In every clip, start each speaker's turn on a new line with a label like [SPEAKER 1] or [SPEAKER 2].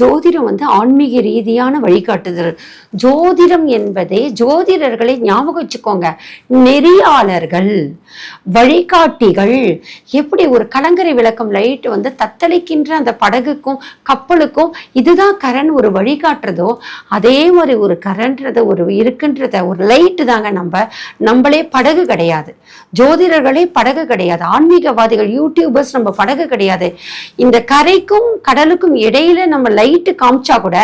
[SPEAKER 1] ஜோதிடம் வந்து ஆன்மீக ரீதியான வழிகாட்டுதல். ஜோதிடம் என்பதே ஜோதிடர்களை ஞாபகம் வச்சுக்கோங்க. நெறியாளர்கள் வழிகாட்டிகள் எப்படி ஒரு கலங்கரை விளக்கம் லைட் வந்து தத்தளிக்கின்ற அந்த படகுக்கும் கப்பலுக்கும் இதுதான் கரண் ஒரு வழிகாட்டுறதோ அதே மாதிரி ஒரு கரண்ன்றத ஒரு இருக்குன்றத ஒரு லைட்டு தாங்க நம்ம நம்மளே படகு கிடையாது. ஜோதிடர்களே படகு கிடையாது. ஆன்மீகவாதிகள் யூடியூபர்ஸ் நம்ம படகு கிடையாது. இந்த கரைக்கும் கடலுக்கும் இடையில நம்ம லைட்டு காமிச்சா கூட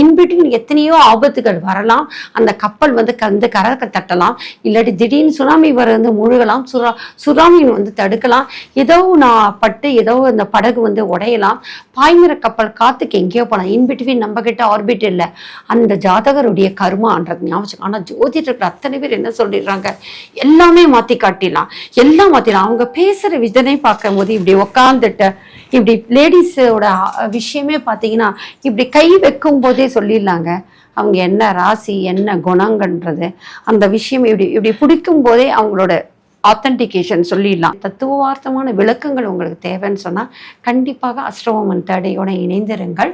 [SPEAKER 1] இன்பிட்வீன் எத்தனையோ ஆபத்துகள் வரலாம். அந்த கப்பல் வந்து கந்து கரை தட்டலாம். இல்லாட்டி திடீர்னு சுனாமி வர வந்து முழுகலாம். சுரா சுனாமியை வந்து தடுக்கலாம். ஏதோ நான் பட்டு ஏதோ அந்த படகு வந்து உடையலாம். பாய்மர கப்பல் காத்துக்கு எங்கேயோ போகலாம் இன்பிட்வீன் நம்ம கிட்ட ஆர்பிட் இல்லை. அந்த ஜாதகருடைய கர்மான்றது ஞாபகம் ஆனால் ஜோதிடர்கள் அத்தனை பேர் என்ன சொல்லிடுறாங்க? எல்லாமே மாற்றி காட்டிடலாம். எல்லாம் மாற்றிடலாம் அவங்க பேசுகிற விதனை பார்க்கும்போது இப்படி உக்காந்துட்டு இப்படி லேடிஸோட விஷயமே பார்த்தீங்கன்னா இப்படி கை வைக்கும் போதே சொல்லிடலாங்க. அவங்க என்ன ராசி என்ன குணங்கன்றது அந்த விஷயம் இப்படி இப்படி பிடிக்கும் போதே அவங்களோட ஆத்தன்டிகேஷன் சொல்லிடலாம். தத்துவார்த்தமான விளக்கங்கள் உங்களுக்கு தேவைன்னு சொன்னால் கண்டிப்பாக அஸ்ட்ரோமன் தேடையோட இணைந்திருங்கள்.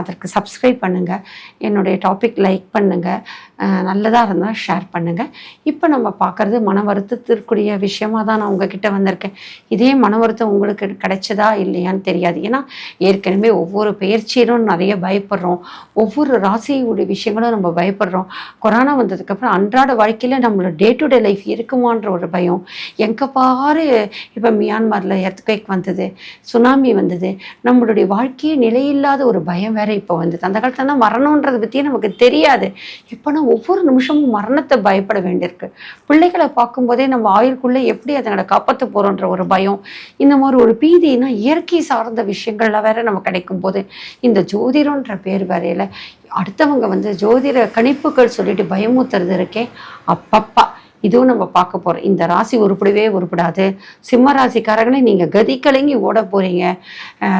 [SPEAKER 1] அதற்கு சப்ஸ்கிரைப் பண்ணுங்கள் என்னுடைய டாபிக் லைக் பண்ணுங்கள் நல்லதாக இருந்தால் ஷேர் பண்ணுங்கள் இப்போ நம்ம பார்க்குறது மன வருத்தத்திற்குரிய விஷயமாக தான் நான் உங்ககிட்ட வந்திருக்கேன். இதே மன வருத்தம் உங்களுக்கு கிடைச்சதா இல்லையான்னு தெரியாது. ஏன்னா ஏற்கனவே ஒவ்வொரு பயிற்சியிலும் நிறைய பயப்படுறோம். ஒவ்வொரு ராசியுடைய விஷயங்களும் நம்ம பயப்படுறோம். கொரோனா வந்ததுக்கப்புறம் அன்றாட வாழ்க்கையில் நம்மளோட டே டு டே லைஃப் இருக்குமான்ற ஒரு பயம். எங்கே பாரு இப்போ மியான்மரில் எர்த்குவேக் வந்தது சுனாமி வந்தது. நம்மளுடைய வாழ்க்கையே நிலையில்லாத ஒரு பயம் வேற இப்போ வந்தது. அந்த காலத்துல தான் மரணன்றதை பற்றியே நமக்கு தெரியாது. எப்போனா ஒவ்வொரு நிமிஷமும் மரணத்தை பயப்பட வேண்டியிருக்கு. பிள்ளைகளை பார்க்கும்போதே நம்ம ஆயுளுக்குள்ளே எப்படி அதங்களை காப்பாற்ற போகிறோன்ற ஒரு பயம் இந்த மாதிரி ஒரு பீதினா இயற்கை சார்ந்த விஷயங்கள்லாம் வேற நம்ம கிடைக்கும் போது இந்த ஜோதிடம்ன்ற பேர் வேறையில் அடுத்தவங்க வந்து ஜோதிட கணிப்புகள் சொல்லிட்டு பயமுத்துறது இருக்கே அப்பப்பா. இதுவும் நம்ம பார்க்க போகிறோம் இந்த ராசி உருப்படவே உருப்படாது. சிம்ம ராசிக்காரங்களே நீங்கள் கதி கலங்கி ஓட போகிறீங்க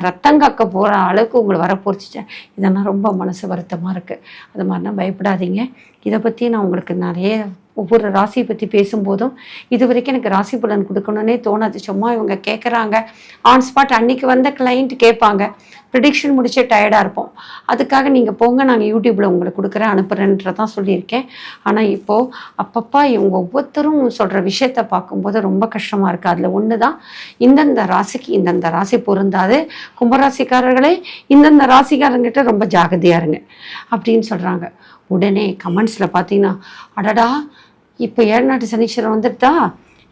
[SPEAKER 1] ரத்தம் காக்க போகிற அளவுக்கு உங்களை வரப்போச்சுச்சு இதெல்லாம் ரொம்ப மனசு வருத்தமாக இருக்குது அது மாதிரிலாம் பயப்படாதீங்க. இதை பற்றி நான் உங்களுக்கு நிறைய ஒவ்வொரு ராசியை பற்றி பேசும்போதும் இது வரைக்கும் எனக்கு ராசி பலன் கொடுக்கணுன்னே தோணாது. சும்மா இவங்க கேட்குறாங்க ஆன் ஸ்பாட் அன்னைக்கு வந்த கிளைண்ட் கேட்பாங்க. ப்ரிடிக்ஷன் முடிச்சு டயர்டாக இருப்போம். அதுக்காக நீங்கள் போங்க நாங்கள் யூடியூப்பில் உங்களுக்கு கொடுக்குறேன் அனுப்புகிறேன்றதான் சொல்லியிருக்கேன். ஆனால் இப்போது அப்பப்பா இவங்க ஒவ்வொருத்தரும் சொல்கிற விஷயத்த பார்க்கும்போது ரொம்ப கஷ்டமாக இருக்குது அதில் ஒன்று தான் இந்தந்த ராசிக்கு இந்தந்த ராசி பொருந்தாது. கும்பராசிக்காரர்களே இந்தந்த ராசிக்காரங்கிட்ட ரொம்ப ஜாகிரதையாக இருங்க. அப்படின்னு சொல்கிறாங்க உடனே கமெண்ட்ஸில் பார்த்தீங்கன்னா அடடா இப்போ ஏழ்நாட்டு சனீஸ்வரன் வந்துடுதா?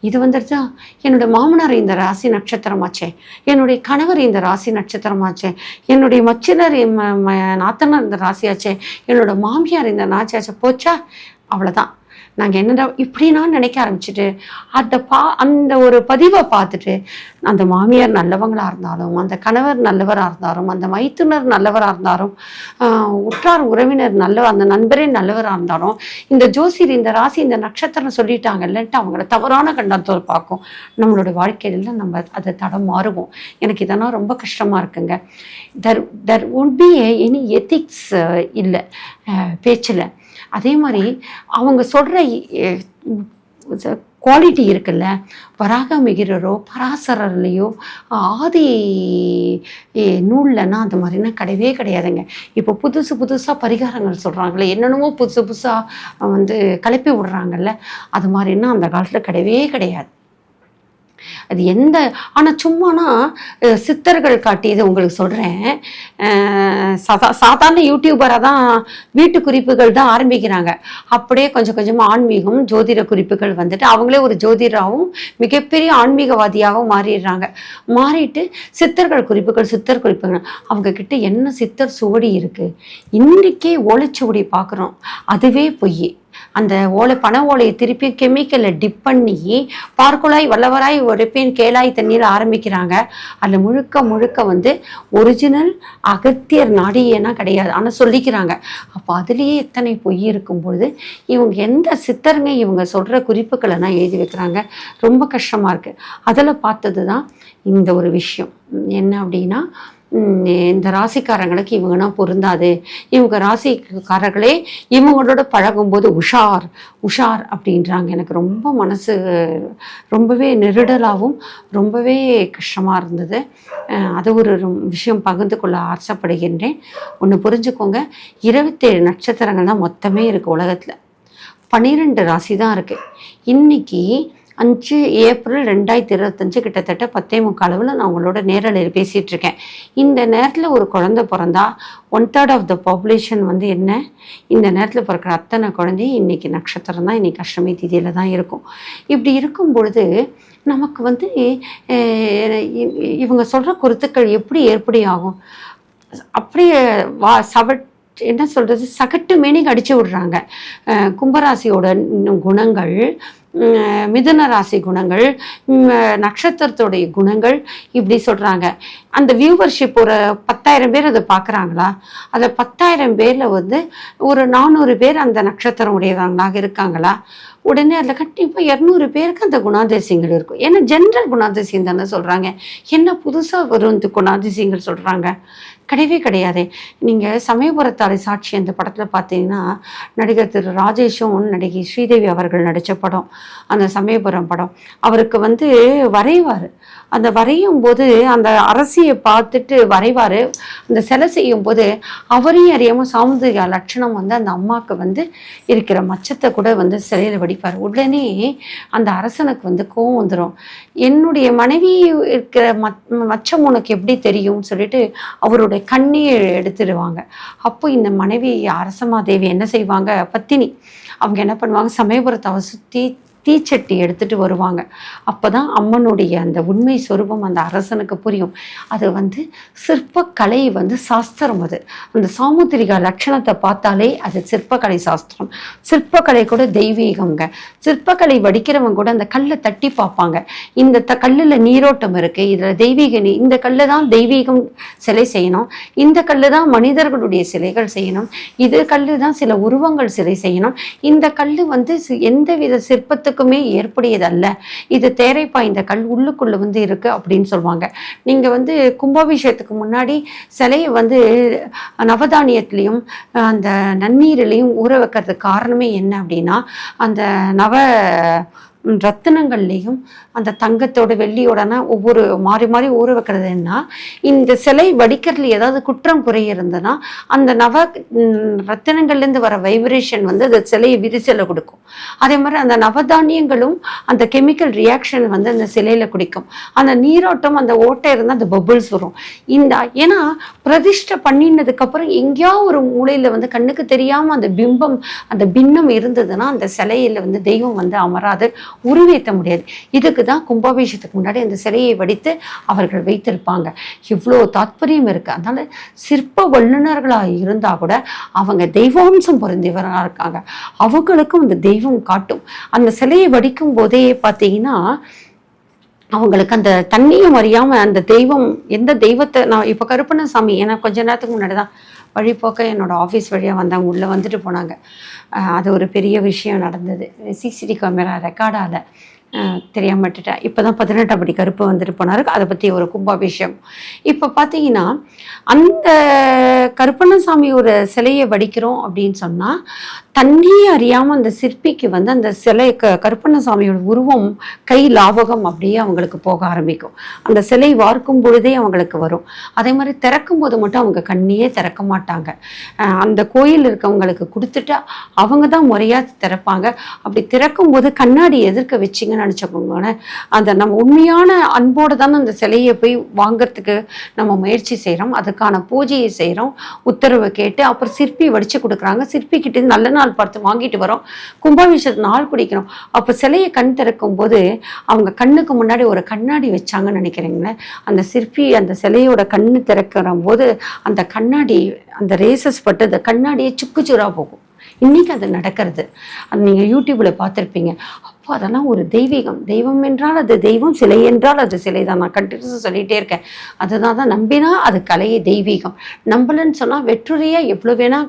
[SPEAKER 1] இது வந்துடுச்சா என்னுடைய மாமனார் இந்த ராசி நட்சத்திரமாச்சே. என்னுடைய கணவர் இந்த ராசி நட்சத்திரமாச்சே. என்னுடைய மச்சினர் நாத்தனார் இந்த ராசியாச்சே. என்னோட மாமியார் இந்த நாச்சியாச்சே போச்சா? அவ்வளோதான் நாங்கள் என்னடா இப்படின்னா நினைக்க ஆரம்பிச்சுட்டு அந்த பா அந்த ஒரு பதிவை பார்த்துட்டு அந்த மாமியார் நல்லவங்களாக இருந்தாலும் அந்த கணவர் நல்லவராக இருந்தாலும் அந்த மைத்துனர் நல்லவராக இருந்தாலும் உற்றார் உறவினர் நல்ல அந்த நண்பரே நல்லவராக இருந்தாலும் இந்த ஜோசியர் இந்த ராசி இந்த நட்சத்திரம் சொல்லிட்டாங்கல்லன்ட்டு அவங்கள தவறான கண்டத்தோடு பார்க்கும். நம்மளோட வாழ்க்கையில நம்ம அதை தடம் மாறுவோம். எனக்கு இதெல்லாம் ரொம்ப கஷ்டமாக இருக்குங்க. There there won't be any ethics இல்லை. பேச்சில். அதே மாதிரி அவங்க சொல்கிற குவாலிட்டி இருக்குல்ல வராக மிகிரரோ பராசரர்லேயோ ஆதி நூல்லனா அந்த மாதிரினா கிடையவே கிடையாதுங்க. இப்போ புதுசு புதுசாக பரிகாரங்கள் சொல்கிறாங்களே என்னென்னமோ புதுசு புதுசாக வந்து கிளப்பி விடுறாங்கல்ல அது மாதிரின்னா அந்த காலத்தில் கிடையவே கிடையாது. அது எந்த ஆனால் சும்மானா சித்தர்கள் காட்டியது உங்களுக்கு சொல்கிறேன் சாதா சாதாரண யூடியூபராக தான் வீட்டு குறிப்புகள் தான் ஆரம்பிக்கிறாங்க. அப்படியே கொஞ்சம் கொஞ்சமாக ஆன்மீகம் ஜோதிட குறிப்புகள் வந்துட்டு அவங்களே ஒரு ஜோதிடராகவும் மிகப்பெரிய ஆன்மீகவாதியாகவும் மாறிடுறாங்க. மாறிட்டு சித்தர்கள் குறிப்புகள் சித்தர் குறிப்புகள் அவங்க கிட்ட என்ன சித்தர் சுவடி இருக்குது இன்றைக்கே ஓலைச்சுவடி பார்க்குறோம். அதுவே பொய். அந்த ஓலை பண ஓலையை திருப்பி கெமிக்கலில் டிப் பண்ணி பார்க்குலாய் வல்லவராய் உரைப்பேன் கேளாய் தண்ணீர் ஆரம்பிக்கிறாங்க. அதில் முழுக்க முழுக்க வந்து ஒரிஜினல் அகத்தியர் நாடியேனா கிடையாது. ஆனால் சொல்லிக்கிறாங்க. அப்போ அதுலேயே எத்தனை பொய் இருக்கும் பொழுது இவங்க எந்த சித்தருங்க இவங்க சொல்கிற குறிப்புகளை எழுதி வைக்கிறாங்க. ரொம்ப கஷ்டமாக இருக்குது அதில் பார்த்தது தான் இந்த ஒரு விஷயம். என்ன அப்படின்னா இந்த ராசிக்காரங்களுக்கு இவங்கனா பொருந்தாது. இவங்க ராசிக்காரர்களே இவங்களோட பழகும்போது உஷார் உஷார் அப்படின்றாங்க. எனக்கு ரொம்ப மனசு ரொம்பவே நெருடலாகவும் ரொம்பவே கஷ்டமாக இருந்தது. அது ஒரு ரொம்- விஷயம் பகிர்ந்து கொள்ள ஆசைப்படுகின்றேன். ஒன்று புரிஞ்சுக்கோங்க. இருபத்தேழு நட்சத்திரங்கள் தான் மொத்தமே இருக்குது உலகத்தில். பன்னிரெண்டு ராசி தான் இருக்குது இன்னைக்கு அஞ்சு ஏப்ரல் ரெண்டாயிரத்தி இருபத்தஞ்சு கிட்டத்தட்ட பத்தே முக்கால் அளவில் நான் உங்களோட நேரலையில் பேசிகிட்டு இருக்கேன் இந்த நேரத்தில் ஒரு குழந்தை பிறந்தா one third of the population வந்து என்ன? இந்த நேரத்தில் பிறக்கிற அத்தனை குழந்தையும் இன்னைக்கு நட்சத்திரம் தான் இன்னைக்கு அஷ்டமி திதியில் தான் இருக்கும். இப்படி இருக்கும் பொழுது நமக்கு வந்து இ- இவங்க சொல்கிற கருத்துக்கள் எப்படி ஏற்படி ஆகும் அப்படியே வா சவட் என்ன சொல்கிறது சகட்டு மேனிக்கு அடித்து விடுறாங்க. கும்பராசியோட குணங்கள் மிதுன ராசி குணங்கள் நட்சத்திரத்துடைய குணங்கள் இப்படி சொல்கிறாங்க அந்த வியூவர்ஷிப் ஒரு பத்தாயிரம் பேர் அதை பார்க்குறாங்களா? அதை பத்தாயிரம் பேரில் வந்து ஒரு நானூறு பேர் அந்த நட்சத்திரம் உடையவங்களாக இருக்காங்களா? உடனே அதில் கண்டிப்பாக இரநூறு பேருக்கு அந்த குணாதிசயங்கள் இருக்கும். ஏன்னா ஜென்ரல் குணாதிசயம் தானே சொல்கிறாங்க என்ன புதுசாக வரும் இந்த குணாதிசயங்கள் சொல்கிறாங்க கிடையவே கிடையாது. நீங்கள் சமயபுரத்தாலை சாட்சி அந்த படத்தில் பார்த்தீங்கன்னா நடிகர் திரு ராஜேஷும் நடிகை ஸ்ரீதேவி அவர்கள் நடித்த படம் அந்த சமயபுரம் படம். அவருக்கு வந்து வரைவார். அந்த வரையும் போது அந்த அரசியை பார்த்துட்டு வரைவார். அந்த சிலை செய்யும் போது அவரையும் அறியாமல் சாமுதிரிகா லட்சணம் வந்து அந்த அம்மாவுக்கு வந்து இருக்கிற மச்சத்தை கூட வந்து சிலையில் வடிப்பார். உடனே அந்த அரசனுக்கு வந்து கோவம் வந்துடும் என்னுடைய மனைவி இருக்கிற மச்சம் உனக்கு எப்படி தெரியும்னு சொல்லிட்டு அவருடைய கண்ணியை எடுத்துடுவாங்க. அப்போ இந்த மனைவி அரசமாதேவி என்ன செய்வாங்க? பத்தினி. அவங்க என்ன பண்ணுவாங்க? சமயபுரத்தை அவ சுற்றி தீச்சட்டி எடுத்துகிட்டு வருவாங்க. அப்போ தான் அம்மனுடைய அந்த உண்மை சொரூபம் அந்த அரசனுக்கு புரியும். அது வந்து சிற்பக்கலை வந்து சாஸ்திரம் அது. அந்த சாமுத்திரிகா லட்சணத்தை பார்த்தாலே அது சிற்பக்கலை சாஸ்திரம். சிற்பக்கலை கூட தெய்வீகங்க சிற்பக்கலை வடிக்கிறவங்க கூட அந்த கல்லை தட்டி பார்ப்பாங்க. இந்த த கல்லில் நீரோட்டம் இருக்குது இதில் தெய்வீக நீ இந்த கல்லு தான் தெய்வீகம் சிலை செய்யணும். இந்த கல்லு தான் மனிதர்களுடைய சிலைகள் செய்யணும். இது கல்லு தான் சில உருவங்கள் சிலை செய்யணும். இந்த கல் வந்து எந்தவித சிற்பத்து சிற்பத்துக்குமே ஏற்புடையதல்ல. இது தேரைப்பா இந்த கல் உள்ளுக்குள்ள வந்து இருக்கு அப்படின்னு சொல்லுவாங்க. நீங்க வந்து கும்பாபிஷேகத்துக்கு முன்னாடி சிலையை வந்து நவதானியத்திலையும் அந்த நன்னீரிலையும் ஊற வைக்கிறதுக்கு காரணமே என்ன அப்படின்னா அந்த நவ ரத்தினங்கள்லேயும் அந்த தங்கத்தோட வெள்ளியோடனா ஒவ்வொரு மாறி மாறி ஊற வைக்கிறது என்ன இந்த சிலை வடிக்கிறதுல ஏதாவது குற்றம் குறை இருந்ததுன்னா அந்த நவ ரத்தினங்கள்லேருந்து வர வைப்ரேஷன் வந்து அந்த சிலையை விரிசலை கொடுக்கும். அதே மாதிரி அந்த நவதானியங்களும் அந்த கெமிக்கல் ரியாக்ஷன் வந்து அந்த சிலையில் குடிக்கும். அந்த நீரோட்டம் அந்த ஓட்டை இருந்தால் அந்த பபுள்ஸ் வரும். இந்த ஏன்னா பிரதிஷ்டை பண்ணினதுக்கப்புறம் எங்கேயாவது எங்கேயோ ஒரு மூலையில் வந்து கண்ணுக்கு தெரியாமல் அந்த பிம்பம் அந்த பின்னம் இருந்ததுன்னா அந்த சிலையில் வந்து தெய்வம் வந்து அமராது. உருவேற்ற முடியாது. இதுக்கு தான் கும்பாபிஷேகத்துக்கு முன்னாடி அந்த சிலையை வடித்து அவர்கள் வைத்திருப்பாங்க. இவ்வளோ தாத்பரியம் இருக்கு. அதனால் சிற்ப வல்லுநர்களாக இருந்தால் கூட அவங்க தெய்வாம்சம் பொருந்தியவராக இருக்காங்க. அவங்களுக்கும் அந்த தெய்வம் காட்டும். அந்த சிலையை வடிக்கும் போதே பார்த்தீங்கன்னா அவங்களுக்கு அந்த தண்ணியும் அறியாம அந்த தெய்வம் எந்த தெய்வத்தை நான் இப்போ கருப்பண்ணசாமி ஏன்னா கொஞ்ச நேரத்துக்கு முன்னாடி தான் வழிபோக்க என்னோடய ஆஃபீஸ் வழியாக வந்தாங்க உள்ளே வந்துட்டு போனாங்க. அது ஒரு பெரிய விஷயம் நடந்தது. சிசிடி கேமரா ரெக்கார்டால் தெரியாம விட்டுட்டேன். இப்போ தான் பதினெட்டாம் படி கருப்பு வந்துட்டு போனாரு. அதை பற்றி ஒரு கும்பாபிஷேகம். இப்போ பார்த்தீங்கன்னா அந்த கருப்பண்ணசாமி ஒரு சிலையை வடிக்கிறோம் அப்படின்னு சொன்னால் தண்ணியே அறியாமல் அந்த சிற்பிக்கு வந்து அந்த சிலை க கருப்பண்ணசாமியோட உருவம் கை லாவகம் அப்படியே அவங்களுக்கு போக ஆரம்பிக்கும். அந்த சிலை வார்க்கும் பொழுதே அவங்களுக்கு வரும். அதே மாதிரி திறக்கும் போது மட்டும் அவங்க கண்ணியே திறக்க மாட்டாங்க. அந்த கோயில் இருக்கவங்களுக்கு கொடுத்துட்டு அவங்க தான் முறையாக திறப்பாங்க. அப்படி திறக்கும் போது கண்ணாடி எதிர்க்க வச்சிங்கன்னு நினச்சிக்கோங்களேன். அந்த நம்ம உண்மையான அன்போடு தானே அந்த சிலையை போய் வாங்குறதுக்கு நம்ம முயற்சி செய்கிறோம் அதுக்கான பூஜையை செய்கிறோம் உத்தரவை கேட்டு அப்புறம் சிற்பி வடித்து கொடுக்குறாங்க. சிற்பிக்கிட்டே நல்ல நாள் பார்த்து வாங்கிட்டு வரோம். கும்பாபிஷேகத்து நாள் பிடிக்கிறோம் அப்போ சிலையை கண் திறக்கும் போது அவங்க கண்ணுக்கு முன்னாடி ஒரு கண்ணாடி வச்சாங்கன்னு நினைக்கிறீங்களேன் அந்த சிற்பி அந்த சிலையோட கண்ணு திறக்கிற போது அந்த கண்ணாடி அந்த ரேசஸ் பட்டு அந்த கண்ணாடியே சுக்குச்சுரா போகும். இன்னைக்கு அது நடக்கிறது. அது நீங்கள் யூடியூப்பில் பார்த்துருப்பீங்க. அப்போ அதெல்லாம் ஒரு தெய்வீகம். தெய்வம் என்றால் அது தெய்வம் சிலை என்றால் அது சிலை தான். நான் கண்டினியூஸாக சொல்லிகிட்டே இருக்கேன். அதுதான் தான் நம்பினா அது கலையை தெய்வீகம். நம்பலன்னு சொன்னால் வெற்றுரையாக எவ்வளோ வேணால்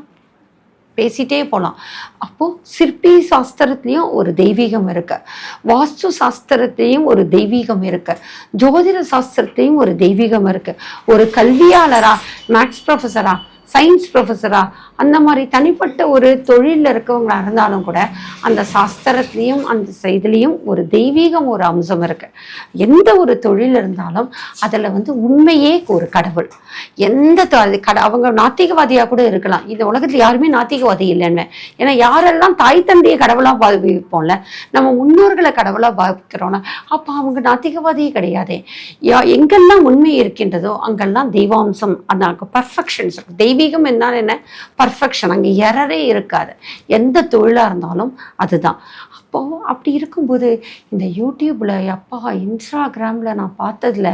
[SPEAKER 1] பேசிட்டே போகலாம் அப்போது சிற்பி சாஸ்திரத்துலேயும் ஒரு தெய்வீகம் இருக்கு. வாஸ்து சாஸ்திரத்துலேயும் ஒரு தெய்வீகம் இருக்கு. ஜோதிட சாஸ்திரத்துலேயும் ஒரு தெய்வீகம் இருக்கு. ஒரு கல்வியாளரா மேக்ஸ் ப்ரொஃபஸராக சயின்ஸ் ப்ரொஃபஸரா அந்த மாதிரி தனிப்பட்ட ஒரு தொழிலில் இருக்கவங்களா இருந்தாலும் கூட அந்த சாஸ்திரத்துலேயும் அந்த இதுலேயும் ஒரு தெய்வீகம் ஒரு அம்சம் இருக்குது எந்த ஒரு தொழில் இருந்தாலும் அதில் வந்து உண்மையே ஒரு கடவுள். எந்த கட அவங்க நாத்திகவாதியாக கூட இருக்கலாம். இந்த உலகத்தில் யாருமே நாத்திகவாதி இல்லைன்னு ஏன்னா யாரெல்லாம் தாய் தந்தையை கடவுளாக பாவிப்போம்ல நம்ம முன்னோர்களை கடவுளாக பாவிக்கிறோம்ல அப்போ அவங்க நாத்திகவாதியே கிடையாதே. யா எங்கெல்லாம் உண்மை இருக்கின்றதோ அங்கெல்லாம் தெய்வாம்சம் அந்த பர்ஃபெக்ஷன்ஸ் தெய்வீகம் என்ன என்ன? பர்ஃபெக்ஷன் அங்கே எரரே இருக்காது எந்த தொழிலாக இருந்தாலும் அதுதான். அப்போது அப்படி இருக்கும்போது இந்த யூடியூப்பில் அப்பா இன்ஸ்டாகிராமில் நான் பார்த்ததுல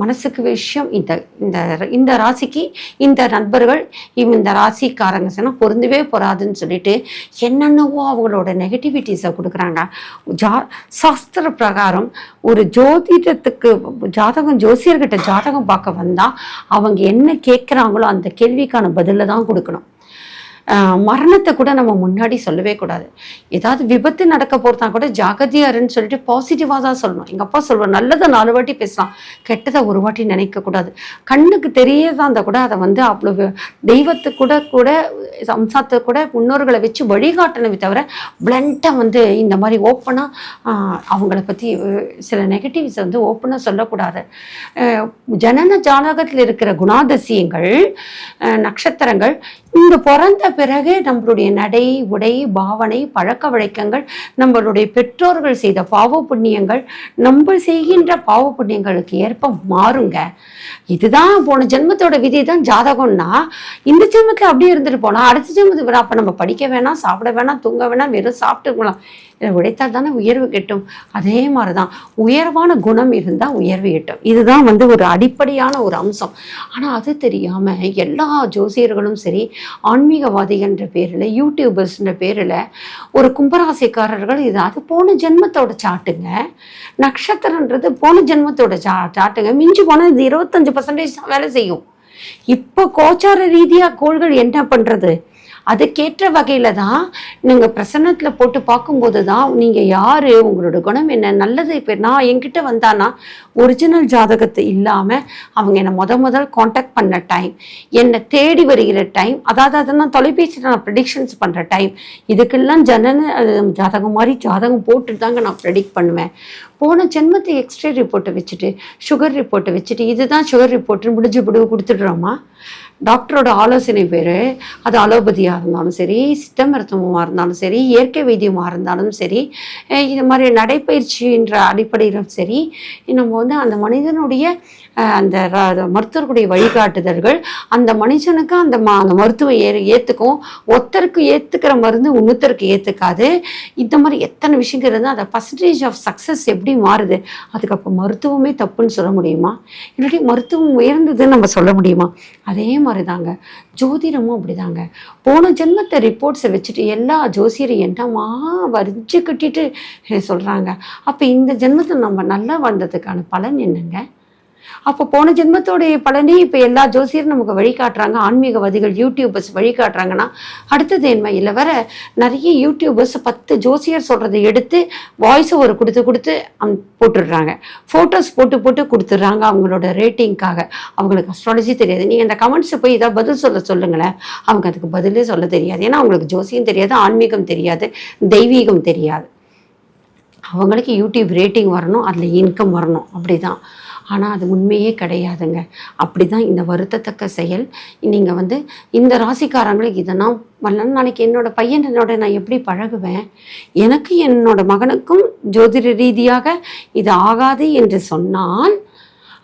[SPEAKER 1] மனசுக்கு விஷயம் இந்த இந்த இந்த ராசிக்கு இந்த நண்பர்கள் இவங்க இந்த ராசிக்காரங்க சொன்னால் பொருந்தவே போகாதுன்னு சொல்லிட்டு என்னென்னவோ அவங்களோட நெகட்டிவிட்டிஸை கொடுக்குறாங்க. ஜா சாஸ்திர பிரகாரம் ஒரு ஜோதிடத்துக்கு ஜாதகம் ஜோசியர்கிட்ட ஜாதகம் பார்க்க வந்தால் அவங்க என்ன கேட்குறாங்களோ அந்த கேள்விக்கான பதிலை தான் கொடுக்கணும். மரணத்தை கூட நம்ம முன்னாடி சொல்லவே கூடாது. ஏதாவது விபத்து நடக்க போகிறதா கூட ஜாகிரதையாருன்னு சொல்லிட்டு பாசிட்டிவாக தான் சொல்லணும். எங்கள் அப்பா சொல்லுவோம் நல்லதை நாலு வாட்டி பேசலாம் கெட்டதை ஒரு வாட்டி நினைக்கக்கூடாது கண்ணுக்கு தெரியதா இருந்தால் கூட அதை வந்து அவ்வளோ தெய்வத்தை கூட கூட சம்சாரத்தை கூட முன்னோர்களை வச்சு வழிகாட்டணுமே தவிர பிளண்ட்டாக வந்து இந்த மாதிரி ஓப்பனாக அவங்கள பற்றி சில நெகட்டிவ்ஸ் வந்து ஓப்பனாக சொல்லக்கூடாது. ஜனன ஜாதகத்தில் இருக்கிற குணாதிசயங்கள் நட்சத்திரங்கள் இங்கே பிறந்த பிறகு நம்மளுடைய நடை உடை பாவனை பழக்க வழக்கங்கள் நம்மளுடைய பெற்றோர்கள் செய்த பாவ புண்ணியங்கள் நம்ம செய்கின்ற பாவ புண்ணியங்களுக்கு ஏற்ப மாறுங்க. இதுதான் போன ஜென்மத்தோட விதி தான் ஜாதகம்னா இந்த ஜென்மக்கு அப்படியே இருந்துட்டு போனா அடுத்த ஜென்மத்துக்கு அப்ப நம்ம படிக்க வேணாம் சாப்பிட வேணாம் தூங்க வேணாம் வெறும் சாப்பிட்டு இருக்கலாம். உழைத்தால் தானே உயர்வு கிட்டும். அதே மாதிரி தான் உயர்வான குணம் இருந்தால் உயர்வு கிட்டும். இதுதான் வந்து ஒரு அடிப்படையான ஒரு அம்சம். ஆனால் அது தெரியாமல் எல்லா ஜோசியர்களும் சரி ஆன்மீகவாதிகன்ற பேரில் யூடியூபர்ஸ்ன்ற பேரில் ஒரு கும்பராசிக்காரர்கள் இது அது போன ஜென்மத்தோட சாட்டுங்க. நட்சத்திரன்றது போன ஜென்மத்தோட சா சாட்டுங்க. மிஞ்சி போனால் இது இருபத்தஞ்சு பர்சன்டேஜ் வேலை செய்யும். இப்போ கோச்சார ரீதியாக கோள்கள் என்ன பண்ணுறது அதுக்கேற்ற வகையில் தான் நீங்கள் பிரசன்னத்தில் போட்டு பார்க்கும்போது தான் நீங்கள் யார் உங்களோட குணம் என்ன நல்லது இப்போ நான் என்கிட்ட வந்தானா? ஒரிஜினல் ஜாதகத்தை இல்லாமல் அவங்க என்னை முத முதல் காண்டாக்ட் பண்ண டைம் என்னை தேடி வருகிற டைம் அதாவது அதெல்லாம் தொலைபேசியில் நான் ப்ரெடிக்ஷன்ஸ் பண்ணுற டைம் இதுக்கெல்லாம் ஜனன ஜாதகம் மாதிரி ஜாதகம் போட்டு தாங்க நான் ப்ரெடிக்ட் பண்ணுவேன். போன ஜென்மத்தை எக்ஸ்ரே ரிப்போர்ட்டை வச்சுட்டு சுகர் ரிப்போர்ட்டை வச்சுட்டு இதுதான் சுகர் ரிப்போர்ட்னு முடிஞ்சு முடிவு கொடுத்துடுறோமா? டாக்டரோட ஆலோசனை பேர் அது அலோபதியாக இருந்தாலும் சரி சித்த மருத்துவமாக இருந்தாலும் சரி இயற்கை வைத்தியமாக இருந்தாலும் சரி இது மாதிரி நடைப்பயிற்சின்ற அடிப்படையிலும் சரி நம்ம வந்து அந்த மனிதனுடைய அந்த மருத்துவருடைய வழிகாட்டுதல்கள் அந்த மனுஷனுக்கு அந்த ம அந்த மருத்துவம் ஏ ஏற்றுக்கும் ஒருத்தருக்கு ஏற்றுக்கிற மருந்து இன்னொருத்தருக்கு ஏற்றுக்காது இந்த மாதிரி எத்தனை விஷயங்கள் இருந்தால் அந்த பர்சன்டேஜ் ஆஃப் சக்ஸஸ் எப்படி மாறுது? அதுக்கு அப்போ மருத்துவமே தப்புன்னு சொல்ல முடியுமா? இல்லாட்டி மருத்துவம் உயர்ந்ததுன்னு நம்ம சொல்ல முடியுமா? அதே மாதிரி தாங்க ஜோதிடமும் அப்படிதாங்க. போன ஜென்மத்தை ரிப்போர்ட்ஸை வச்சுட்டு எல்லா ஜோசியரும் என்னமா வரிஞ்சு கட்டிட்டு சொல்கிறாங்க அப்போ இந்த ஜென்மத்தில் நம்ம நல்லா வாழ்ந்ததுக்கான பலன் என்னங்க? அப்போ போன ஜென்மத்தோடைய பலனே இப்போ எல்லா ஜோசியரும் நமக்கு வழிகாட்டுறாங்க. ஆன்மீகவாதிகள் யூடியூபர்ஸ் வழிகாட்டுறாங்கன்னா அடுத்தது என்ன? இல்லை வர நிறைய யூடியூபர்ஸ் பத்து ஜோசியர் சொல்கிறத எடுத்து வாய்ஸ் ஓவர் கொடுத்து கொடுத்து அம் போட்டுடுறாங்க. ஃபோட்டோஸ் போட்டு போட்டு கொடுத்துட்றாங்க அவங்களோட ரேட்டிங்க்காக அவங்களுக்கு அஸ்ட்ராலஜி தெரியாது. நீங்கள் இந்த கமெண்ட்ஸை போய் ஏதாவது பதில் சொல்ல சொல்லுங்களேன். அவங்க அதுக்கு பதிலே சொல்ல தெரியாது. ஏன்னா அவங்களுக்கு ஜோசியம் தெரியாது ஆன்மீகம் தெரியாது தெய்வீகம் தெரியாது. அவங்களுக்கு யூடியூப் ரேட்டிங் வரணும் அதில் இன்கம் வரணும். அப்படி தான் ஆனால் அது உண்மையே கிடையாதுங்க. அப்படி தான் இந்த வருத்தத்தக்க செயல். நீங்கள் வந்து இந்த ராசிக்காரங்களுக்கு இதெல்லாம் வரலன்னு நாளைக்கு என்னோடய பையன் என்னோட நான் எப்படி பழகுவேன்? எனக்கு என்னோட மகனுக்கும் ஜோதிட ரீதியாக இது ஆகாது என்று சொன்னால்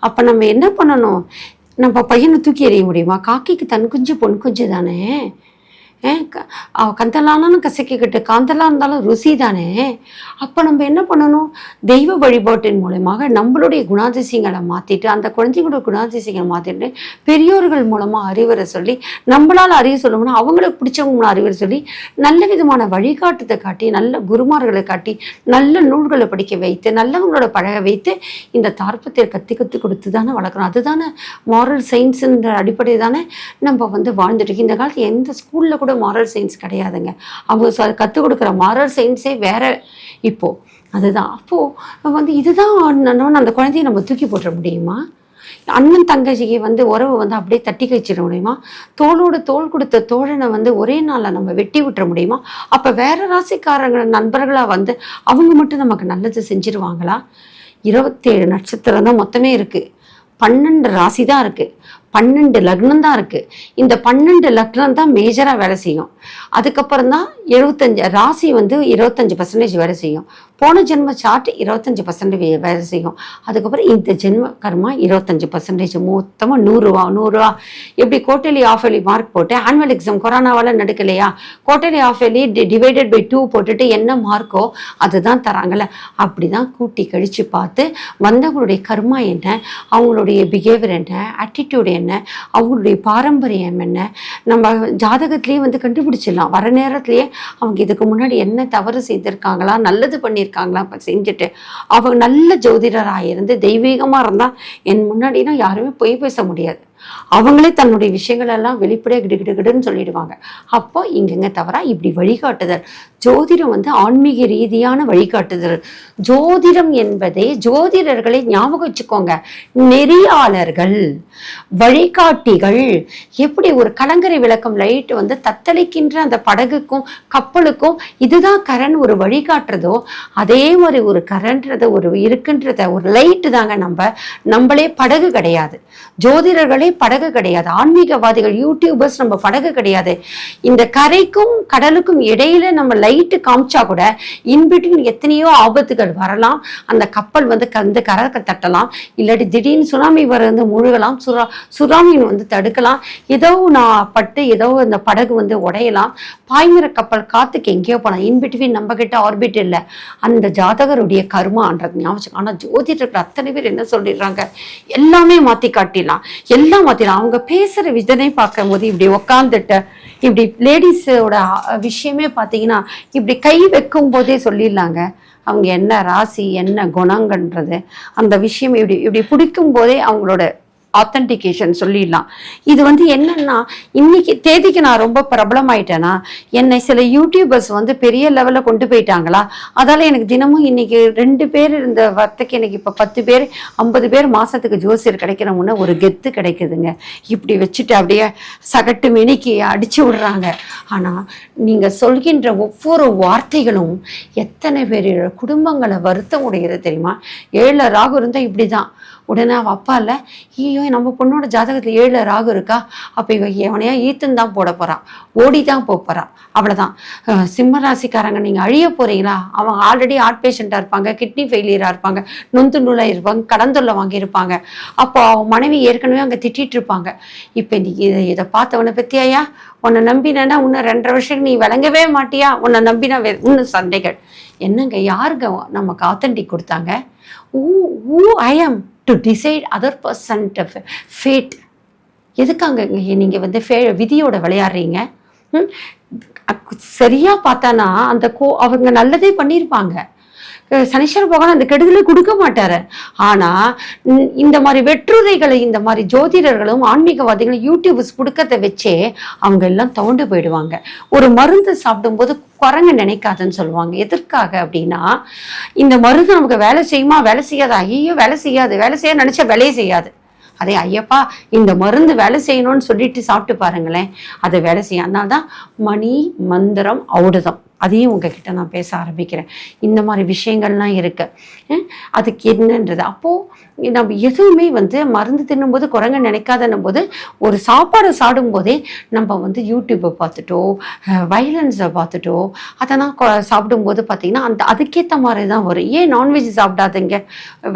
[SPEAKER 1] அப்போ நம்ம என்ன பண்ணணும்? நம்ம பையனை தூக்கி எறிய முடியுமா? காக்கிக்கு தன் குஞ்சு பொன் குஞ்சு தானே? கந்தலானாலும் கசக்கிக்கிட்டு காந்தலாக இருந்தாலும் ருசி தானே அப்போ நம்ம என்ன பண்ணணும்? தெய்வ வழிபாட்டின் மூலமாக நம்மளுடைய குணாதிசயங்களை மாற்றிட்டு அந்த குழந்தைங்களோட குணாதிசயங்களை மாற்றிட்டு பெரியோர்கள் மூலமாக அறிவுரை சொல்லி நம்மளால் அறிவு சொல்லணும்னா அவங்களுக்கு பிடிச்சவங்க அறிவுரை சொல்லி நல்ல விதமான வழிகாட்டத்தை காட்டி நல்ல குருமார்களை காட்டி நல்ல நூல்களை படிக்க வைத்து நல்லவங்களோட பழக வைத்து இந்த தார்ப்பத்தை கத்தி கத்து கொடுத்து தானே வளர்க்குறோம் அதுதானே மாரல் சயின்ஸுன்ற அடிப்படை தானே நம்ம வந்து வாழ்ந்துட்டு இந்த காலத்து எந்த ஸ்கூலில் கூட மாரல் சயின்ஸ் கிடையாதுங்க. அவங்க கற்றுக் கொடுக்குற மாரல் சயின்ஸே வேற இப்போ. அதுதான். அப்போது வந்து இதுதான் அந்த குழந்தைய நம்ம தூக்கி போட்டுற முடியுமா? அண்ணன் தங்கச்சிக்கு வந்து உறவு வந்து அப்படியே தட்டி கழிச்சிட முடியுமா? தோளோட தோல் கொடுத்த தோழனை வந்து ஒரே நாளில் நம்ம வெட்டி விட்டுற முடியுமா? அப்போ வேற ராசிக்காரங்க நண்பர்களாக வந்து அவங்க மட்டும் நமக்கு நல்லது செஞ்சிருவாங்களா? இருபத்தேழு நட்சத்திரம் தான் மொத்தமே இருக்குது பன்னெண்டு ராசி தான் இருக்குது பன்னெண்டு லக்னம் தான் இருக்குது இந்த பன்னெண்டு லக்னம் தான் மேஜராக வேலை செய்யும். அதுக்கப்புறம் தான் எழுபத்தஞ்சு ராசி வந்து இருபத்தஞ்சு பர்சன்டேஜ் வேலை செய்யும். போன ஜென்ம சார்ட் இருபத்தஞ்சு பர்சன்டேஜ் வேலை செய்யும். அதுக்கப்புறம் இந்த ஜென்ம கர்மா இருபத்தஞ்சு பர்சன்டேஜ் மொத்தமாக நூறுரூவா நூறுரூவா எப்படி கோட்டலி ஆஃப் எலி மார்க் போட்டு ஆனுவல் எக்ஸாம் கொரோனாவால் நடக்கலையா? Quarterly half yearly divided by two போட்டுட்டு என்ன மார்க்கோ அதுதான் தராங்கல்ல. அப்படி தான் கூட்டி கழித்து பார்த்து வந்தவங்களுடைய கர்மா என்ன? அவங்களுடைய பிஹேவியர் என்ன? ஆட்டிடியூட் என்ன? என்ன? அவங்களுடைய பாரம்பரியம் என்ன? நம்ம ஜாதகத்திலேயே வந்து கண்டுபிடிச்சிடலாம். வர நேரத்திலேயே அவங்க இதுக்கு முன்னாடி என்ன தவறு செய்திருக்காங்களா? நல்லது பண்ணியிருக்காங்களா? செஞ்சுட்டு அவங்க நல்ல ஜோதிடராக இருந்து தெய்வீகமாக இருந்தால் என் முன்னாடினா யாருமே பொய் பேச முடியாது. அவங்களே தன்னுடைய விஷயங்களெல்லாம் வெளிப்படையாக கிடு சொல்லிடுவாங்க. அப்போ இங்கங்க தவறா இப்படி வழிகாட்டுதல். ஜோதிடம் வந்து ஆன்மீக ரீதியான வழிகாட்டுதல். ஜோதிடம் என்பதே ஜோதிடர்களை ஞாபகம் வச்சுக்கோங்க. நெறியாளர்கள் வழிகாட்டிகள் எப்படி ஒரு கலங்கரை விளக்கம் லைட் வந்து தத்தளிக்கின்ற அந்த படகுக்கும் கப்பலுக்கும் இதுதான் கரண் ஒரு வழிகாட்டுறதோ அதே மாதிரி ஒரு கரண்ன்றத ஒரு இருக்குன்றத ஒரு லைட்டு தாங்க நம்ம நம்மளே படகு கிடையாது. ஜோதிடர்களே படகு கிடையாது. ஆன்மீகவாதிகள் யூடியூபர்ஸ் நம்ம படகு கிடையாது. இந்த கரைக்கும் கடலுக்கும் இடையில நம்ம லைட்டு காமிச்சா கூட இன்பிட்வீன் எத்தனையோ ஆபத்துகள் வரலாம். அந்த கப்பல் வந்து கந்து கரை தட்டலாம். இல்லாட்டி திடீர்னு சுனாமி வர வந்து முழுகலாம். சுறா சுறாமின் வந்து தடுக்கலாம். ஏதோ நான் பட்டு ஏதோ அந்த படகு வந்து உடையலாம். பாய்மர கப்பல் காத்துக்கு எங்கேயோ போகலாம் இன்பிட்வீன் நம்ம கிட்ட ஆர்பிட் இல்லை. அந்த ஜாதகருடைய கர்மான்றது ஞாபகம் ஆனால் ஜோதிடர்கள் அத்தனை பேர் என்ன சொல்லிடுறாங்க? எல்லாமே மாற்றி காட்டிடலாம். எல்லாம் மாற்றிடலாம் அவங்க பேசுற விதனை பார்க்கும்போது இப்படி உக்காந்துட்டு இப்படி லேடிஸோட விஷயமே பார்த்தீங்கன்னா இப்படி கை வைக்கும் போதே சொல்லிடலாங்க. அவங்க என்ன ராசி என்ன குணங்கன்றது அந்த விஷயம் இப்படி இப்படி பிடிக்கும் போதே அவங்களோட ஆத்தன்டிகேஷன் சொல்லிடலாம். இது வந்து என்னன்னா இன்னைக்கு தேதிக்கு நான் ரொம்ப பிரபலமாயிட்டேனா என்னை சில யூடியூபர்ஸ் வந்து பெரிய லெவலில் கொண்டு போயிட்டாங்களா? அதால எனக்கு தினமும் இன்னைக்கு ரெண்டு பேர் இருந்த வர்த்தக்கு எனக்கு இப்போ பத்து பேர் ஐம்பது பேர் மாசத்துக்கு ஜோசியர் கிடைக்கிறோம்னா ஒரு கெத்து கிடைக்குதுங்க. இப்படி வச்சுட்டு அப்படியே சகட்டு மினிக்கு அடிச்சு விடுறாங்க. ஆனால் நீங்க சொல்கின்ற ஒவ்வொரு வார்த்தைகளும் எத்தனை பேர் குடும்பங்களை வருத்தம் உடைகிறது தெரியுமா? ஏழில் ராகு இருந்தால் இப்படி தான் உடனே அவள் அப்பா இல்லை ஐயோ நம்ம பொண்ணோட ஜாதகத்தில் ஏழில் ராகு இருக்கா? அப்போ இவ எவனையா ஈத்துன்னு தான் போட போகிறான் ஓடி தான் போக போகிறான் அவ்வளோதான் சிம்ம ராசிக்காரங்க நீங்கள் அழிய போகிறீங்களா அவங்க ஆல்ரெடி ஹார்ட் பேஷண்ட்டாக இருப்பாங்க கிட்னி ஃபெயிலியராக இருப்பாங்க நொந்து நூலாக இருப்பாங்க கடந்துள்ள வாங்கியிருப்பாங்க அப்போ அவங்க மனைவி ஏற்கனவே அங்கே திட்டிட்டு இருப்பாங்க. இப்போ நீ இதை இதை பார்த்தவனை பற்றியாயா உன்னை நம்பினேன்னா இன்னும் ரெண்டரை வருஷம் நீ விளங்கவே மாட்டியா? உன்னை நம்பினா இன்னும் சண்டைகள். என்னங்க யாருங்க நமக்கு ஆத்தன்டிக் கொடுத்தாங்க? Who who I to decide other percent fate எதுக்காங்க நீங்கள் வந்து ஃபே விதியோட விளையாடுறீங்க? ம்? பார்த்தானா அந்த கோ அவங்க நல்லதே பண்ணியிருப்பாங்க. சனீஸ்வர பகவான் அந்த கெடுதலை கொடுக்க மாட்டாரு. ஆனா இந்த மாதிரி வெற்றுரைகளை இந்த மாதிரி ஜோதிடர்களும் ஆன்மீகவாதிகளும் யூடியூப்ஸ் கொடுக்கறத வச்சே அவங்க எல்லாம் தோண்டு போயிடுவாங்க. ஒரு மருந்து சாப்பிடும்போது குரங்க நினைக்காதுன்னு சொல்லுவாங்க. எதற்காக அப்படின்னா இந்த மருந்து நமக்கு வேலை செய்யுமா? வேலை செய்யாது. ஐயோ வேலை செய்யாது. வேலை செய்ய நினைச்சா வேலையே செய்யாது. அதே ஐயப்பா இந்த மருந்து வேலை செய்யணும்னு சொல்லிட்டு சாப்பிட்டு பாருங்களேன். அதை வேலை செய்யும் அதனால தான் மணி மந்திரம் ஔடதம். அதையும் உங்ககிட்ட நான் பேச ஆரம்பிக்கிறேன். இந்த மாதிரி விஷயங்கள்லாம் இருக்குது அதுக்கு என்னன்றது? அப்போது நம்ம எதுவுமே வந்து மருந்து தின்னும்போது குரங்க நினைக்காதன்னும் போது ஒரு சாப்பாடை சாப்பிடும்போதே நம்ம வந்து யூடியூப்பை பார்த்துட்டோ வைலன்ஸை பார்த்துட்டோ அதெல்லாம் சாப்பிடும்போது பார்த்தீங்கன்னா அந்த அதுக்கேற்ற மாதிரி தான் வரும். ஏன் நான்வெஜ் சாப்பிடாதீங்க?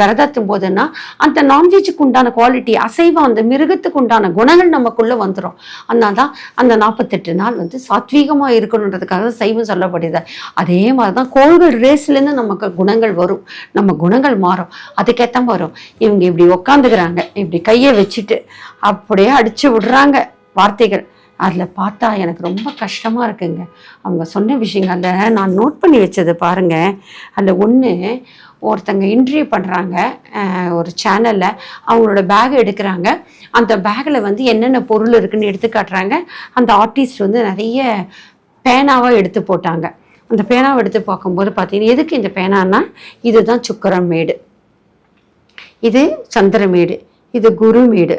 [SPEAKER 1] விரதத்தும் போதுன்னா அந்த நான்வெஜ்ஜுக்கு உண்டான குவாலிட்டி அசைவம் அந்த மிருகத்துக்கு உண்டான குணங்கள் நமக்குள்ளே வந்துடும் அதனால தான் அந்த நாற்பத்தெட்டு நாள் வந்து சாத்வீகமாக இருக்கணுன்றதுக்காக சைவம் சொல்லப்படும் சொல்லப்படுது அதே மாதிரி தான் கோள்கள் ரேஸ்லேருந்து நமக்கு குணங்கள் வரும். நம்ம குணங்கள் மாறும். அதுக்கேற்ற வரும் இவங்க இப்படி உக்காந்துக்கிறாங்க. இப்படி கையை வச்சுட்டு அப்படியே அடிச்சு விடுறாங்க வார்த்தைகள். அதில் பார்த்தா எனக்கு ரொம்ப கஷ்டமாக இருக்குங்க. அவங்க சொன்ன விஷயங்கள்ல நான் நோட் பண்ணி வச்சது பாருங்க. அதில் ஒன்று ஒருத்தங்க இன்டர்வியூ பண்ணுறாங்க ஒரு சேனலில் அவங்களோட பேக் எடுக்கிறாங்க. அந்த பேக்கில் வந்து என்னென்ன பொருள் இருக்குன்னு எடுத்து காட்டுறாங்க. அந்த ஆர்டிஸ்ட் வந்து நிறைய பேனாவாக எடுத்து போட்டாங்க. அந்த பேனாவை எடுத்து பார்க்கும்போது பார்த்தீங்கன்னா எதுக்கு இந்த பேனான்னா இதுதான் சுக்கரமேடு இது சந்திரமேடு இது குருமேடு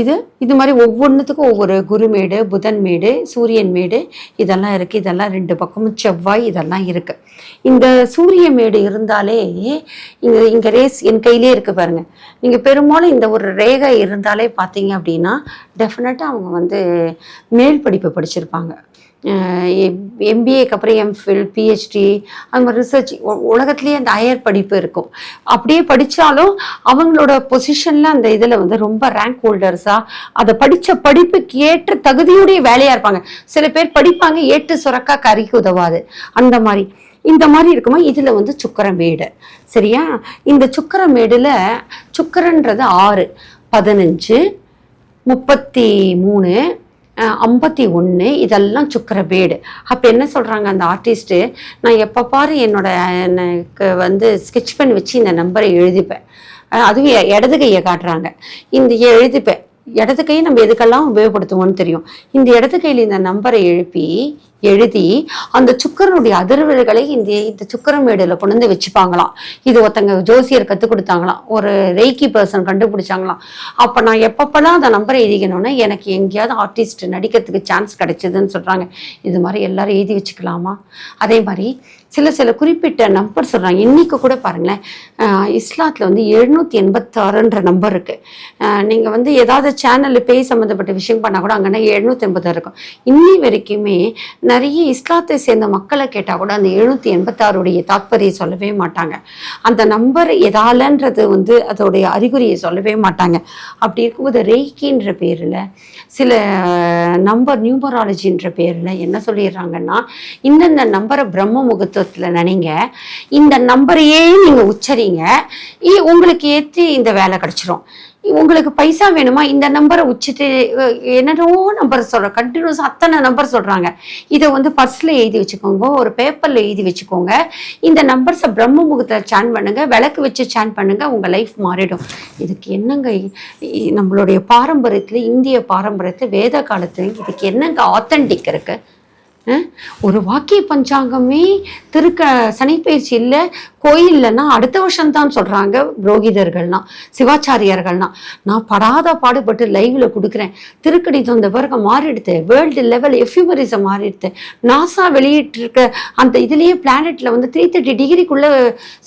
[SPEAKER 1] இது இது மாதிரி ஒவ்வொன்றுத்துக்கும் ஒவ்வொரு குருமேடு புதன் மேடு சூரியன் மேடு இதெல்லாம் இருக்குது இதெல்லாம் ரெண்டு பக்கமும் செவ்வாய் இதெல்லாம் இருக்குது இந்த சூரிய மேடு இருந்தாலே இங்கே இங்கே ரேஸ் என் கையிலே இருக்குது பாருங்கள் நீங்கள் பெரும்பாலும் இந்த ஒரு ரேகை இருந்தாலே பார்த்தீங்க அப்படின்னா டெஃபினட்டாக அவங்க வந்து மேல் படிப்பு படிச்சிருப்பாங்க. எம்பிஏக்கு அப்புறம் எம்ஃபில் பிஹெச்டி அது மாதிரி ரிசர்ச் உலகத்துலேயே அந்த ஹையர் படிப்பு இருக்கும். அப்படியே படித்தாலும் அவங்களோட பொசிஷனில் அந்த இதில் வந்து ரொம்ப ரேங்க் ஹோல்டர்ஸாக அதை படித்த படிப்புக்கு ஏற்ற தகுதியுடைய வேலையாக இருப்பாங்க. சில பேர் படிப்பாங்க ஏற்று சுரக்கா கறிக்கு உதவாது. அந்த மாதிரி. இந்த மாதிரி இருக்குமா இதில் வந்து சுக்கரமேடு சரியா? இந்த சுக்கரமேடில் சுக்கரன்றது ஆறு பதினஞ்சு முப்பத்தி மூணு ஐம்பத்தி ஒன்று இதெல்லாம் சுக்கரபேடு. அப்போ என்ன சொல்கிறாங்க அந்த ஆர்டிஸ்ட்டு நான் எப்போ பாரு என்னோட எனக்கு வந்து ஸ்கெட்ச் பண்ணி வச்சு இந்த நம்பரை எழுதிப்பேன். அதுவும் இடது கையை காட்டுறாங்க. இந்த எழுதிப்பேன். இடது கையை நம்ம எதுக்கெல்லாம் உபயோகப்படுத்துவோம்னு தெரியும். இந்த இடது கையில் இந்த நம்பரை எழுப்பி எழுதி அந்த சுக்கரனுடைய அதிர்வுகளை இந்த இந்த சுக்கரமேடுல கொண்டு வந்து வச்சுப்பாங்களாம். இது ஒருத்தங்க ஜோசியர் கற்றுக் கொடுத்தாங்களாம். ஒரு ரெய்கி பர்சன் கண்டுபிடிச்சாங்களாம். அப்போ நான் எப்பப்பெல்லாம் அந்த நம்பரை எழுதிக்கணும்னா எனக்கு எங்கேயாவது ஆர்டிஸ்ட் நடிக்கிறதுக்கு சான்ஸ் கிடைச்சதுன்னு சொல்கிறாங்க இது மாதிரி எல்லாரும் எழுதி வச்சுக்கலாமா? அதே மாதிரி சில சில குறிப்பிட்ட நம்பர் சொல்கிறாங்க இன்றைக்கி கூட பாருங்களேன். இஸ்லாத்தில் வந்து எழுநூற்றி எண்பத்தாறுன்ற நம்பர் இருக்குது நீங்கள் வந்து ஏதாவது சேனலில் பேய் சம்மந்தப்பட்ட விஷயம் பண்ணால் கூட அங்கன்னா எழுநூற்றி எண்பத்தாறு இருக்கும். இன்னி வரைக்குமே நிறைய இஸ்லாத்தை சேர்ந்த மக்களை கேட்டால் கூட அந்த எழுநூற்றி எண்பத்தாறுடைய தாத்பரியை சொல்லவே மாட்டாங்க. அந்த நம்பர் எதாலன்றது வந்து அதோடைய அறிகுறியை சொல்லவே மாட்டாங்க. அப்படி இருக்கும்போது ரெய்கின்ற பேரில் சில நம்பர் நியூமராலஜின்ற பேரில் என்ன சொல்லிடுறாங்கன்னா இந்தந்த நம்பரை பிரம்ம முகூர்த்தத்தில் நினைங்க. இந்த நம்பரையே நீங்கள் உச்சரிங்க. உங்களுக்கு ஏற்றி இந்த வேலை கிடச்சிரும். உங்களுக்கு பைசா வேணுமா? இந்த நம்பரை உச்சிட்டு அஹ், என்னென்னவோ நம்பர் சொல்கிறேன் கண்டினியூஸ் அத்தனை நம்பர் சொல்கிறாங்க இதை வந்து பர்ஸ்ல எழுதி வச்சுக்கோங்க. ஒரு பேப்பரில் எழுதி வச்சுக்கோங்க. இந்த நம்பர்ஸை பிரம்ம முகூர்த்தத்தில் சேன் பண்ணுங்கள் விளக்கு வச்சு சேன் பண்ணுங்கள் உங்கள் லைஃப் மாறிடும். இதுக்கு என்னங்க நம்மளுடைய பாரம்பரியத்தில் இந்திய பாரம்பரியத்தில் வேத காலத்துல இதுக்கு என்னங்க ஆத்தென்டிக் இருக்குது ஒரு வாக்கிய பஞ்சாங்கமே திருக்க சனிப்பயிற்சி இல்லை கோயில்லன்னா அடுத்த வருஷம் தான் சொல்றாங்க புரோகிதர்கள்னா சிவாச்சாரியர்கள்னா. நான் படாத பாடுபட்டு லைவ்ல கொடுக்குறேன். திருக்கடி இந்த பிறகு மாறிடுது வேர்ல்டு லெவல் எஃப்யூமரிசம் மாறிடுது நாசா வெளியிட்டிருக்க அந்த இதுலயே பிளானெட்ல வந்து த்ரீ தேர்ட்டி டிகிரிக்குள்ள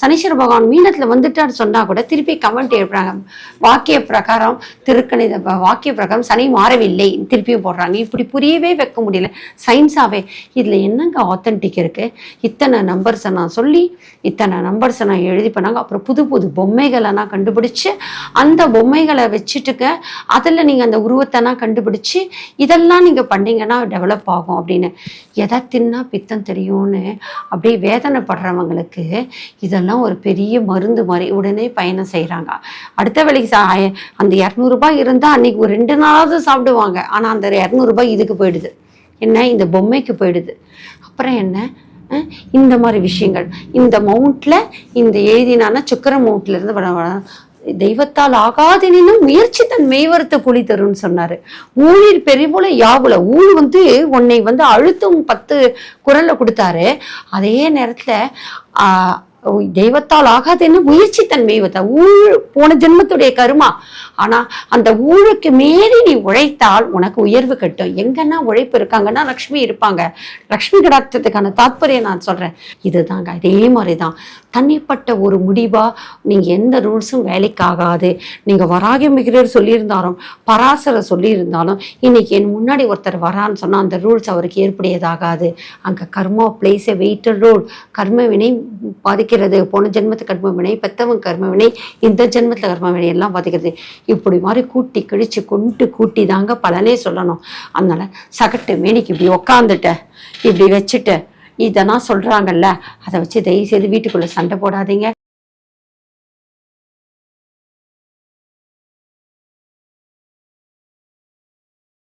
[SPEAKER 1] சனீஸ்வர பகவான் மீனத்துல வந்துட்டான்னு சொன்னா கூட திருப்பி கமெண்ட் எழுப்புறாங்க. வாக்கிய பிரகாரம் திருக்கணித வாக்கிய பிரகாரம் சனி மாறவில்லை திருப்பியும் போடுறாங்க. இப்படி புரியவே வைக்க முடியல. சயின்ஸாவே இதுல என்னங்க ஆத்தென்டிக் இருக்கு? இத்தனை நம்பர்ஸை நான் சொல்லி இத்தனை நம்பர்ஸை நான் எழுதி பண்ணாங்க. அப்புறம் புது புது பொம்மைகளை நான் கண்டுபிடிச்சு அந்த பொம்மைகளை வச்சுட்டுக்க அதில் நீங்கள் அந்த உருவத்தை நான் கண்டுபிடிச்சு இதெல்லாம் நீங்கள் பண்ணீங்கன்னா டெவலப் ஆகும் அப்படின்னு. எதை தின்னா பித்தம் தெரியும்னு அப்படியே வேதனைப்படுறவங்களுக்கு இதெல்லாம் ஒரு பெரிய மருந்து மாதிரி உடனே பயணம் செய்கிறாங்க அடுத்த வேலைக்கு சா அந்த இரநூறுபா இருந்தால் அன்றைக்கி ஒரு ரெண்டு நாளாவது சாப்பிடுவாங்க. ஆனால் அந்த இரநூறுபா இதுக்கு போயிடுது. என்ன? இந்த பொம்மைக்கு போயிடுது. அப்புறம் என்ன? இந்த மாதிரி விஷயங்கள். இந்த மவுண்ட்ல இந்த எழுதினான சுக்கர மவுண்ட்ல இருந்து வர- வர- தெய்வத்தால் ஆகாதெனினும் முயற்சி தன் மேய்வரத்தை கூலி தரும்னு சொன்னாரு. ஊழிர் பெரிபோல யாவுல ஊழ் வந்து உன்னை வந்து அழுத்தும் பத்து குரல்ல கொடுத்தாரு. அதே நேரத்துல ஆஹ் தெய்வத்தால் ஆகாதுன்னு முயற்சி தன்மை ஊழ் போன ஜென்மத்துடைய கருமா. ஆனா அந்த ஊழுக்கு மீறி நீ உழைத்தால் உனக்கு உயர்வு கட்டும். எங்கன்னா உழைப்பு இருக்காங்கன்னா லக்ஷ்மி இருப்பாங்க. லக்ஷ்மி கடாட்சத்துக்கான தாத்பரியம் நான் சொல்றேன். இதுதாங்க அதே மாதிரிதான். தனிப்பட்ட ஒரு முடிவா நீங்க எந்த ரூல்ஸும் வேலைக்கு ஆகாது நீங்க வராகி மிகிறர் சொல்லியிருந்தாலும் பராசர சொல்லியிருந்தாலும் இன்னைக்கு என் முன்னாடி ஒருத்தர் வரான்னு சொன்னா அந்த ரூல்ஸ் அவருக்கு ஏற்புடையதாகாது. அங்க karma plays a weighted role கர்ம வினை பாதிக்கிறது. போன ஜென்மத்து கர்ம வினை பெத்தவன் கர்ம வினை இந்த ஜென்மத்துல கர்ம வினை எல்லாம் பாதிக்கிறது. இப்படி மாதிரி கூட்டி கழிச்சு கொண்டு கூட்டி தாங்க பலனே சொல்லணும். அதனால சகட்டு மேனிக்கு இப்படி உக்காந்துட்ட இப்படி வச்சுட்டு இதெல்லாம் சொல்றாங்கல்ல அதை வச்சு தயவு செய்து வீட்டுக்குள்ள சண்டை போடாதீங்க.